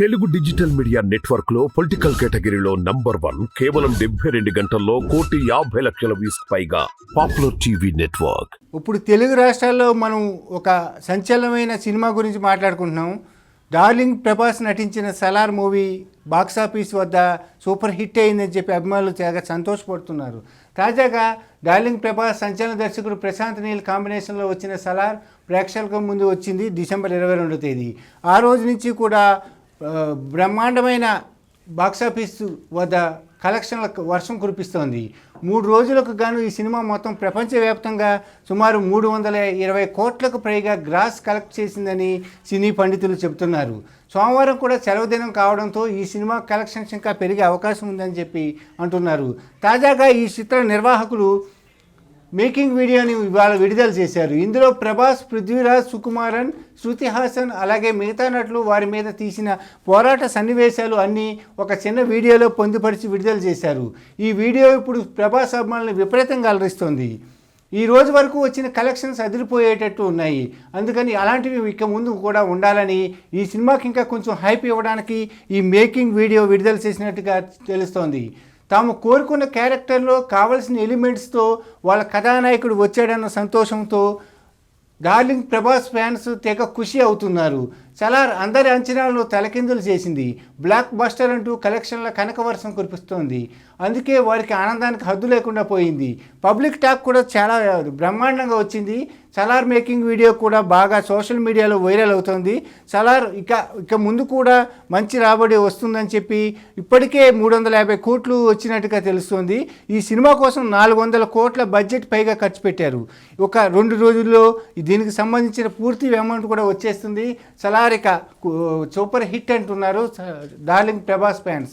Telugu digital media నెట్వర్క్లో political కేటగిరీలో number one కేవలం డెబ్బై రెండు గంటల్లో కోటి యాభై లక్షల వ్యూస్ పైగా పాపులర్ టీవీ నెట్వర్క్. ఇప్పుడు తెలుగు రాష్ట్రాల్లో మనం ఒక సంచలనమైన సినిమా గురించి మాట్లాడుకుంటున్నాం. డార్లింగ్ ప్రభాస్ నటించిన సలార్ మూవీ బాక్సాఫీస్ వద్ద సూపర్ హిట్ అయిందని చెప్పి అభిమానులు చాలా సంతోషపడుతున్నారు. తాజాగా డార్లింగ్ ప్రభాస్ సంచలన దర్శకుడు ప్రశాంత్ నీల్ కాంబినేషన్లో వచ్చిన సలార్ ప్రేక్షకుల ముందు వచ్చింది డిసెంబర్ ఇరవై రెండో తేదీ. ఆ రోజు నుంచి కూడా బ్రహ్మాండమైన బాక్సాఫీస్ వద్ద కలెక్షన్ల వర్షం కురిపిస్తోంది. మూడు రోజులకు గాను ఈ సినిమా మొత్తం ప్రపంచవ్యాప్తంగా సుమారు మూడు వందల ఇరవై కోట్లకు పైగా గ్రాస్ కలెక్ట్ చేసిందని సినీ పండితులు చెబుతున్నారు. సోమవారం కూడా సెలవు దినం కావడంతో ఈ సినిమా కలెక్షన్స్ ఇంకా పెరిగే అవకాశం ఉందని చెప్పి అంటున్నారు. తాజాగా ఈ చిత్ర నిర్వాహకులు మేకింగ్ వీడియోని ఇవాళ విడుదల చేశారు. ఇందులో ప్రభాస్ పృథ్వీరాజ్ సుకుమారన్ శృతి హాసన్ అలాగే మిగతా నటులు వారి మీద తీసిన పోరాట సన్నివేశాలు అన్నీ ఒక చిన్న వీడియోలో పొందుపరిచి విడుదల చేశారు. ఈ వీడియో ఇప్పుడు ప్రభాస్ అభిమానులను విపరీతంగా అలరిస్తోంది. ఈ రోజు వరకు వచ్చిన కలెక్షన్స్ అదిరిపోయేటట్టు ఉన్నాయి. అందుకని అలాంటివి ఇక ముందు కూడా ఉండాలని ఈ సినిమాకి ఇంకా కొంచెం హైప్ ఇవ్వడానికి ఈ మేకింగ్ వీడియో విడుదల చేసినట్టుగా తెలుస్తోంది. తాము కోరుకున్న క్యారెక్టర్లో కావలసిన ఎలిమెంట్స్తో వాళ్ళ కథానాయకుడు వచ్చాడన్న సంతోషంతో డార్లింగ్ ప్రభాస్ ఫ్యాన్స్ తెగ ఖుషి అవుతున్నారు. సలార్ అందరి అంచనాలను తలకిందులు చేసింది. బ్లాక్ బస్టర్ అంటూ కలెక్షన్ల కనకవర్షం కురిపిస్తోంది. అందుకే వారికి ఆనందానికి హద్దు లేకుండా పోయింది. పబ్లిక్ టాక్ కూడా చాలా బ్రహ్మాండంగా వచ్చింది. సలార్ మేకింగ్ వీడియో కూడా బాగా సోషల్ మీడియాలో వైరల్ అవుతోంది. సలార్ ఇక ఇక ముందు కూడా మంచి రాబడి వస్తుందని చెప్పి ఇప్పటికే మూడు వందల యాభై కోట్లు వచ్చినట్టుగా తెలుస్తోంది. ఈ సినిమా కోసం నాలుగు వందల కోట్ల బడ్జెట్ పైగా ఖర్చు పెట్టారు. ఒక రెండు రోజుల్లో దీనికి సంబంధించిన పూర్తి అమౌంట్ కూడా వచ్చేస్తుంది. సలార్ ఇక సూపర్ హిట్ అంటున్నారు డార్లింగ్ ప్రభాస్ ఫ్యాన్స్.